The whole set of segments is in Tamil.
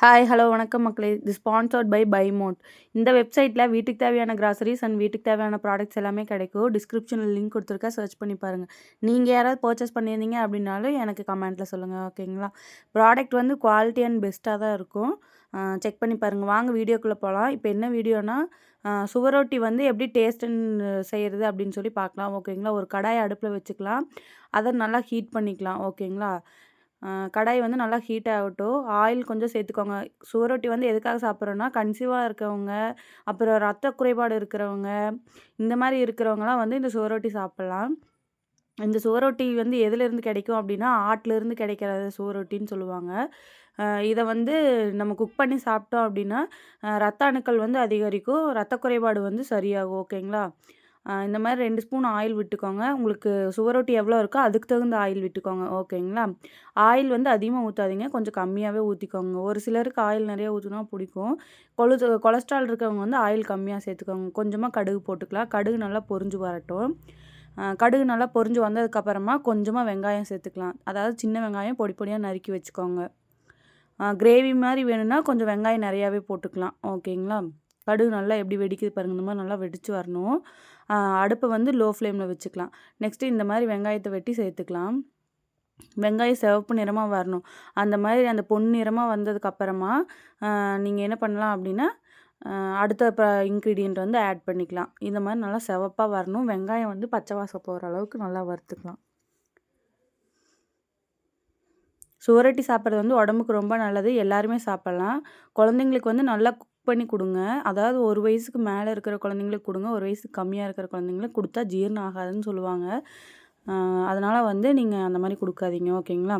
ஹாய் ஹலோ வணக்கம் மக்களே. இது ஸ்பான்சர்ட் பை பை மோட் இந்த வெப்சைட்டில் வீட்டுக்கு தேவையான கிராசரிஸ் அண்ட் வீட்டுக்கு தேவையான ப்ராடக்ட்ஸ் எல்லாமே கிடைக்கும். டிஸ்கிரிப்ஷனில் லிங்க் கொடுத்துருக்கேன். சர்ச் பண்ணி பாருங்கள் நீங்கள் யாராவது பர்ச்சேஸ் பண்ணியிருந்தீங்க அப்படின்னாலும் எனக்கு கமெண்ட்டில் சொல்லுங்கள் ஓகேங்களா ப்ராடக்ட் வந்து குவாலிட்டி அண்ட் பெஸ்ட்டாக தான் இருக்கும். செக் பண்ணி பாருங்கள் வாங்க வீடியோக்குள்ளே போகலாம் இப்போ என்ன வீடியோனா சுவரொட்டி வந்து எப்படி டேஸ்ட்டுன்னு செய்கிறது அப்படின்னு சொல்லி பார்க்கலாம் ஓகேங்களா ஒரு கடாயை அடுப்பில் வச்சுக்கலாம். அதை நல்லா ஹீட் பண்ணிக்கலாம் ஓகேங்களா கடாய் வந்து நல்லா ஹீட் ஆகட்டும். ஆயில் கொஞ்சம் சேர்த்துக்கோங்க. சுவரொட்டி வந்து எதுக்காக சாப்பிட்றோன்னா கன்சீவாக இருக்கவங்க அப்புறம் ரத்த குறைபாடு இருக்கிறவங்க இந்த மாதிரி இருக்கிறவங்களாம் வந்து இந்த சுவரொட்டி சாப்பிட்லாம். இந்த சுவரொட்டி வந்து எதுலேருந்து கிடைக்கும் அப்படின்னா ஆட்டிலேருந்து கிடைக்கிற சுவரொட்டின்னு சொல்லுவாங்க. இதை வந்து நம்ம குக் பண்ணி சாப்பிட்டோம் அப்படின்னா ரத்த அணுக்கள் வந்து அதிகரிக்கும். ரத்த குறைபாடு வந்து சரியாகும். ஓகேங்களா? இந்த மாதிரி ரெண்டு ஸ்பூன் ஆயில் விட்டுக்கோங்க. உங்களுக்கு சுவரொட்டி எவ்வளோ இருக்கோ அதுக்கு தகுந்த ஆயில் விட்டுக்கோங்க. ஓகேங்களா? ஆயில் வந்து அதிகமாக ஊற்றாதீங்க கொஞ்சம் கம்மியாகவே ஊற்றிக்கோங்க ஒரு சிலருக்கு ஆயில் நிறையா ஊற்றினா பிடிக்கும். கொழுது கொலஸ்ட்ரால் இருக்கவங்க வந்து ஆயில் கம்மியாக சேர்த்துக்கோங்க. கொஞ்சமாக கடுகு போட்டுக்கலாம். கடுகு நல்லா பொரிஞ்சு வரட்டும். கடுகு நல்லா பொரிஞ்சு வந்ததுக்கப்புறமா கொஞ்சமாக வெங்காயம் சேர்த்துக்கலாம். அதாவது சின்ன வெங்காயம் பொடி பொடியாக நறுக்கி வச்சுக்கோங்க. கிரேவி மாதிரி வேணும்னா கொஞ்சம் வெங்காயம் நிறையாவே போட்டுக்கலாம். ஓகேங்களா? கடுகு நல்லா எப்படி வெடிக்குது பாருங்கள் இந்த மாதிரி நல்லா வெடித்து வரணும். அடுப்பை வந்து லோ ஃப்ளேமில் வச்சுக்கலாம். நெக்ஸ்ட்டு இந்த மாதிரி வெங்காயத்தை வெட்டி சேர்த்துக்கலாம். வெங்காயம் சிவப்பு நிறமாக வரணும். அந்த மாதிரி அந்த பொன் நிறமாக வந்ததுக்கப்புறமா நீங்கள் என்ன பண்ணலாம் அப்படின்னா அடுத்த ப இன்க்ரீடியண்ட் வந்து ஆட் பண்ணிக்கலாம். இந்த மாதிரி நல்லா சிவப்பாக வரணும். வெங்காயம் வந்து பச்சை வாசம் போகிற அளவுக்கு நல்லா வறுத்துக்கலாம். சுவரொட்டி சாப்பிட்றது வந்து உடம்புக்கு ரொம்ப நல்லது. எல்லாருமே சாப்பிட்லாம். குழந்தைங்களுக்கு வந்து நல்லா பண்ணி கொடுங்க. அதாவது ஒரு வயசுக்கு மேலே இருக்கிற குழந்தைங்களுக்கு கொடுங்க. ஒரு வயசுக்கு கம்மியாக இருக்கிற குழந்தைங்களுக்கு கொடுத்தா ஜீரணம் ஆகாதுன்னு சொல்லுவாங்க. அதனால் வந்து நீங்கள் அந்த மாதிரி கொடுக்காதீங்க. ஓகேங்களா?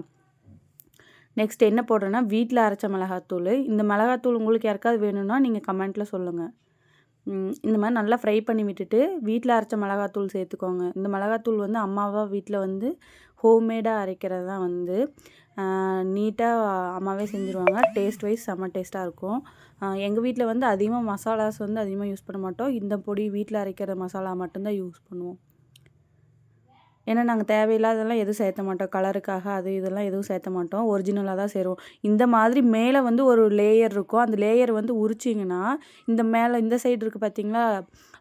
நெக்ஸ்ட் என்ன போடுறேன்னா வீட்டில் அரைச்ச மிளகாத்தூள். இந்த மிளகாத்தூள் உங்களுக்கு யாருக்காவது வேணும்னா நீங்கள் கமெண்ட்டில் சொல்லுங்கள் இந்த மாதிரி நல்லா ஃப்ரை பண்ணி விட்டுட்டு வீட்டில் அரைச்ச மிளகாத்தூள் சேர்த்துக்கோங்க. இந்த மிளகாத்தூள் வந்து அம்மாவாக வீட்டில் வந்து ஹோம்மேடாக அரைக்கிறது தான் வந்து. நீட்டாக அம்மாவே செஞ்சுருவாங்க. டேஸ்ட் வைஸ் செம்ம டேஸ்ட்டாக இருக்கும். எங்கள் வீட்டில் வந்து அதிகமாக மசாலாஸ் வந்து அதிகமாக யூஸ் பண்ண மாட்டோம். இந்த பொடி வீட்டில் அரைக்கிற மசாலா மட்டும்தான் யூஸ் பண்ணுவோம். ஏன்னா நாங்கள் தேவையில்லாதெல்லாம் எதுவும் சேர்த்த மாட்டோம். கலருக்காக அது இதெல்லாம் எதுவும் சேர்த்த மாட்டோம். ஒரிஜினலாக தான் சேருவோம். இந்த மாதிரி மேலே வந்து ஒரு லேயர் இருக்கும். அந்த லேயர் வந்து உரிச்சிங்கன்னா இந்த மேலே இந்த சைடு இருக்குது பார்த்தீங்களா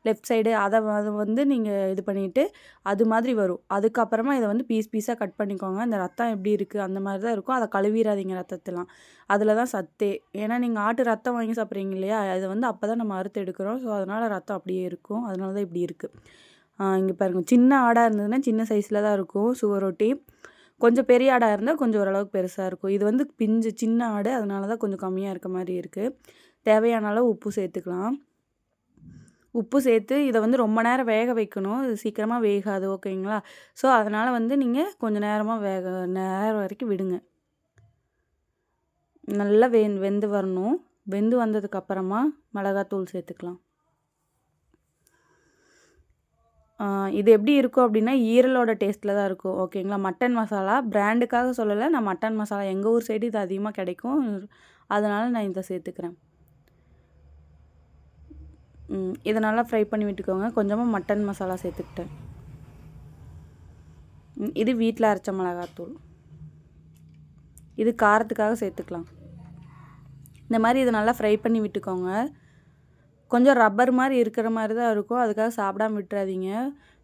லெஃப்ட் சைடு அதை அதை வந்து நீங்கள் இது பண்ணிவிட்டு அது மாதிரி வரும். அதுக்கப்புறமா இதை வந்து பீஸ் பீஸாக கட் பண்ணிக்கோங்க. இந்த ரத்தம் எப்படி இருக்குது அந்த மாதிரி தான் இருக்கும். அதை கழுவிடாதீங்க ரத்தத்தெல்லாம். அதில் தான் சத்தே. ஏன்னா நீங்கள் ஆட்டு ரத்தம் வாங்கி சாப்பிட்றீங்க இல்லையா? அதை வந்து அப்போ தான் நம்ம அறுத்து எடுக்கிறோம். ஸோ அதனால் ரத்தம் அப்படியே இருக்கும். அதனால தான் இப்படி இருக்குது இங்கே பாருங்கள் சின்ன ஆடாக இருந்ததுன்னா சின்ன சைஸில் தான் இருக்கும் சுவரொட்டி கொஞ்சம் பெரிய ஆடாக இருந்தால் கொஞ்சம் ஓரளவுக்கு பெருசாக இருக்கும். இது வந்து பிஞ்சு சின்ன ஆடு அதனால தான் கொஞ்சம் கம்மியாக இருக்க மாதிரி இருக்குது தேவையான அளவு உப்பு சேர்த்துக்கலாம். உப்பு சேர்த்து இதை வந்து ரொம்ப நேரம் வேக வைக்கணும். இது சீக்கிரமாக வேகாது ஓகேங்களா? ஸோ அதனால் வந்து நீங்கள் கொஞ்சம் நேரமாக வேக நேரம் வரைக்கும் விடுங்க. நல்லா வெ வெந்து வரணும். வெந்து வந்ததுக்கப்புறமா மிளகாத்தூள் சேர்த்துக்கலாம். இது எப்படி இருக்கும் அப்படின்னா ஈரலோட டேஸ்ட்டில் தான் இருக்கும். ஓகேங்களா மட்டன் மசாலா பிராண்டுக்காக சொல்லலை. நான் மட்டன் மசாலா எங்கள் ஊர் சைடு இது அதிகமாக கிடைக்கும். அதனால் நான் இதை சேர்த்துக்கிறேன். இதை நல்லா ஃப்ரை பண்ணி விட்டுக்கோங்க. கொஞ்சமாக மட்டன் மசாலா சேர்த்துக்கிட்டேன். இது வீட்டில் அரைச்ச மிளகாத்தூள். இது காரத்துக்காக சேர்த்துக்கலாம். இந்த மாதிரி இதை நல்லா ஃப்ரை பண்ணி விட்டுக்கோங்க. கொஞ்சம் ரப்பர் மாதிரி இருக்கிற மாதிரி தான் இருக்கும். அதுக்காக சாப்பிடாம விட்டுறாதீங்க.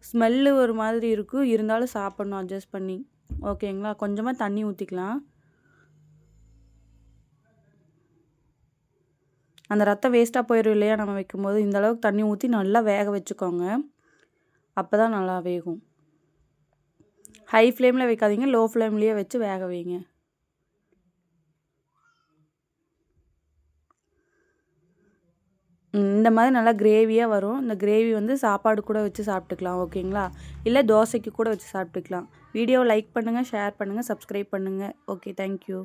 ஸ்மெல்லு ஒரு மாதிரி இருக்கும். இருந்தாலும் சாப்பிட்ணும் அட்ஜஸ்ட் பண்ணி. ஓகேங்களா கொஞ்சமாக தண்ணி ஊற்றிக்கலாம் அந்த ரத்தம் வேஸ்ட்டாக போயிடும் இல்லையா நம்ம வைக்கும்போது? இந்த அளவுக்கு தண்ணி ஊற்றி நல்லா வேக வச்சுக்கோங்க. அப்போ தான் நல்லா வேகும். ஹை ஃப்ளேமில் வைக்காதீங்க. லோ ஃப்ளேம்லேயே வச்சு வேக வைங்க. இந்த மாதிரி நல்லா கிரேவியாக வரும். இந்த கிரேவி வந்து சாப்பாடு கூட வச்சு சாப்பிட்டுக்கலாம் ஓகேங்களா? இல்லை தோசைக்கு கூட வச்சு சாப்பிட்டுக்கலாம். வீடியோவை லைக் பண்ணுங்கள் ஷேர் பண்ணுங்கள் சப்ஸ்கிரைப் பண்ணுங்கள் ஓகே தேங்க்யூ